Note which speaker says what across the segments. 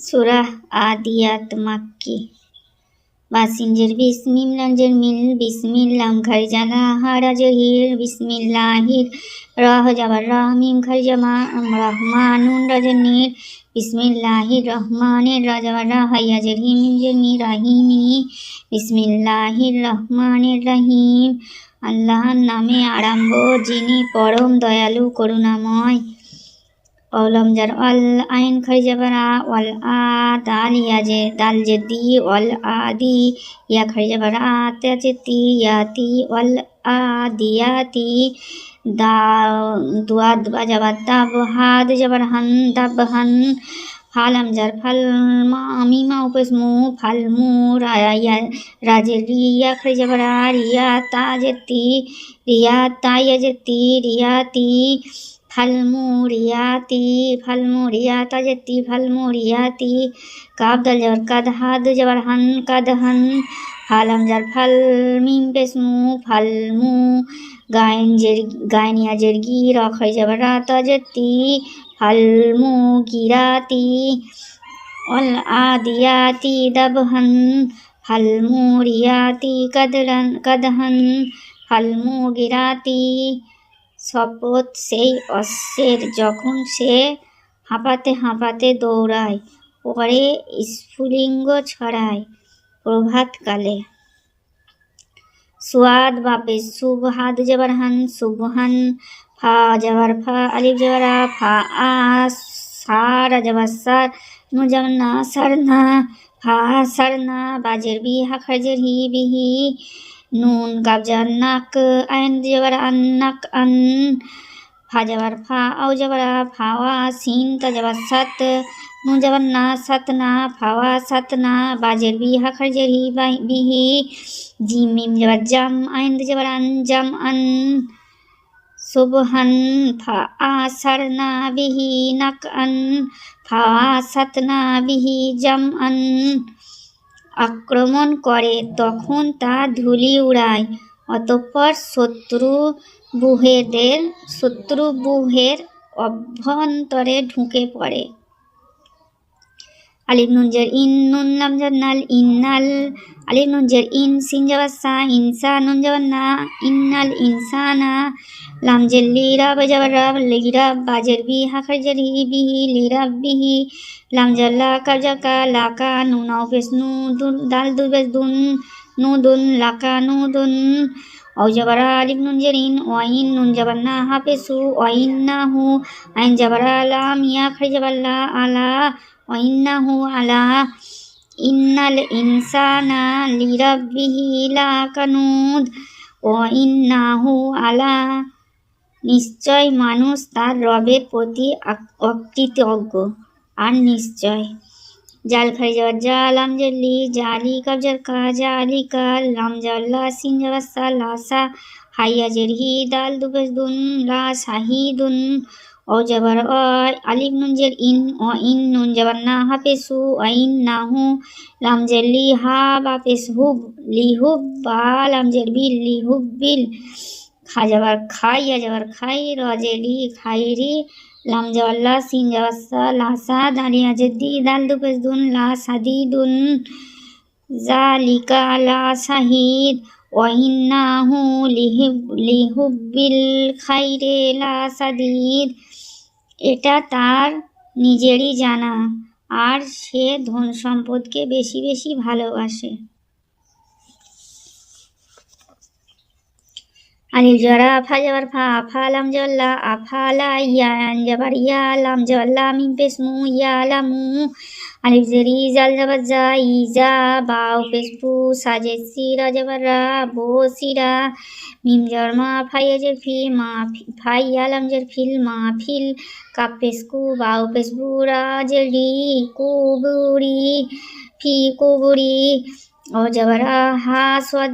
Speaker 1: সুরাহ আদিয়াত মাক্কি বাসিনজের বিসমিম লঞ্জের মিল বিসমিল লাম খারিজালা হারাজহির বিসমিল্লাহির রাহ জাবার রাহমিম খারিজামা, রহমানুন রাজনীর, বিসমিল্লাহির রহমানের রাজাবার রাহাইয়াজের হিমিজের মি রাহিমি, বিসমিল্লাহির রহমানের রাহিম। আল্লাহর নামে আরম্ভ যিনি পরম দয়ালু, করুণাময়। ولمجر والعين خرج برا والآ دال يا جي دال جدي والآدي يا خرج برا تجتي ياتي والآدياتي دا دواد بجبا دب هاد جبر هن دب هن फालम जर फल मामी मा उपस मु फल मु राया राजे रिया खज बरा रिया ता जती रिया ता यजती रिया ती फलमूरियाती फलमूरिया तजती फलमूरियाती। काब दल जबर कद, हाद जबर हन कद हन। फलम जर फल मीम पे स्मू फल मू गायन जर गायन या जर जेरगी रख जबर तजती फलमू गिराती। वल आदियाती दबहन फल फलमूरियाती कदरन कदहन फल फलमू गिराती। শপথ সেই অশ্বের যখন সে হাঁপাতে হাঁপাতে দৌড়ায় পরে স্ফুলিঙ্গ ছড়ায় প্রভাতকালে। সুয়াদ বাপে সুবহাদ যাবার হান শুভহান ফা যাবার ফা আলিফ যাবার আ, ফা আ সার যাবার সার নু যাবার না সার না ফা সার না বাজের বি হাখাজের হি বিহি নুন গাবজার নাক আইন যাবার আন নাক আন ফা যাবার ফা আও যাবার আ, ফাওয়া সিন তা যাবার সাত নু যাবার না সাত না ফাওয়া সাত না বাজের বি হাখাজের হি বাই- বিহি জিম মিম যাবার জাম আইন যাবার আন জাম আন সুবহান ফা আসার না বিহি আক্রমণ করে তখন তা ধুলি উড়ায়। অতঃপর শত্রু বুহেদের শত্রু বুহের অভ্যন্তরে ঢুকে পড়ে। আলিফ নুনজের ইন, নুন লাম যার নাল ইন্নাল আলিফ নুনজের ইন, সিন যাবার সা ইনসা নুন যাবার না। ইন্নাল ইনসানা লাম জের লিরা বাজাবার রাব লিরা বাজের বি হাখার জের হি বিহি লিরা বিহি লাম জার লা কাজা কা লাকা নুন পেস নু দুন দাল, দু বেস দুন, নু, দুন লাকা নু, দুন। ও যাবারা আলিফ নুন জের ওয়াইন নুন যাবার না হাফেসু ওয়াইন না, হু। আইন যাবারা লাম ইয়া খাই যাবার আলা ওয়াইন্নাহু আলা ইন্নাল ইনসানা লিরাব্বিহি লাকানুদ ওয়াইন্নাহু আলা নিশ্চয় মানুষ তার রবের প্রতি অকৃতজ্ঞ। আর নিশ্চয়। জাল খাই যাওয়ার জাল আমজাল্লি জালি কাবজার কা জালি কা লাম জাল্লা সিন যাওয়ার সা লাসা, হাইয়া জের হি দাল দুবেস দুন, লা और जबर अलिफ नून जेर इन और इन नून जबर ना हाफिस हु ऐन ना हूँ, लाम जेर ली हा वाफिस हुब ली हुब बा, लाम जेर बिल ली हुब बिल। खा जबर खाई या जबर खाई, र जेर खाई री। लाम जबर ला सीन जबर सा, ला सा दाली या जद्दी दाल दुपस दुन, ला सादी दुन। जालिका ला साहिद وإنه لهب لهب الخير لسديد এটা তার নিজেরই জানা আর সে ধন সম্পদকে বেশি বেশি ভালোবাসে। আলিফ জরা আফা যাবার ফা আফা লাম জল্লা আফালা ইয়া আন যাবার ইয়া লাম জল্লা মিম পেসমু ইয়া লামু আলিফ জেরি জাল যাবার জা ইজা বাও পেসপু সাজে সিরা যাবার রা বো সিরা মিম জর মা ফাইয়া জের ফি মা ফি- ফাই আলাম জের ফিল মা ফিল কাপ পেসকু বাও পেসবু রা জের রি কুবুরি ফি কুবুরি ও যাবার আ হা সোয়াদ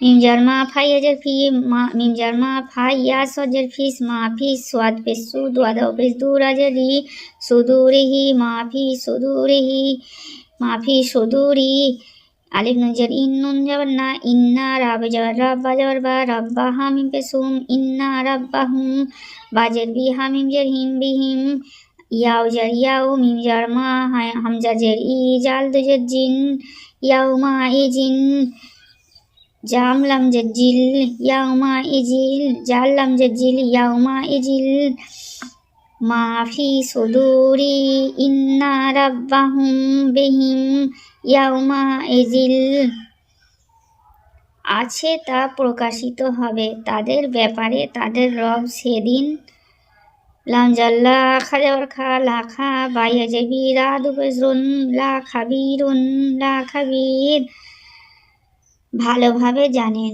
Speaker 1: मिमजरमा आफाय जरफी मिमजरमा आफाय या सजरफीस माफ़ी स्वाद पे सुद वादा पे दूर अजरी सुदूरी ही माफ़ी सुदूरी ही माफ़ी सुदूरी आलिफ नज़र इन नून जबर ना, इन्ना रब जबर रब्बा जबर बा रब्बा हामिम पे सुम, इन्ना रब्बा हूम। बाजर बी हामिम जर, हिम बी हिम। याओ जर याओ मिम जर मा हमजा जर ई जाल दुजर जिन। याओ मा ई जिन। জের ই জাল দুজের জিন ইয়াও মা ই জিন জাম লাম জের জিল, ইয়াও মা ই জিল, জাল লাম জের জিল, ইয়াও মা ই জিল। মা ফি সুদুরি, ইন্না রাব্বাহুম বিহিম ইয়াউমা ইজিল আছে তা প্রকাশিত হবে, তাদের ব্যাপারে তাদের রব সেদিন খা লাখা বাইয়া জেবি রা দুবেজরুন, লা ভালোভাবে জানেন।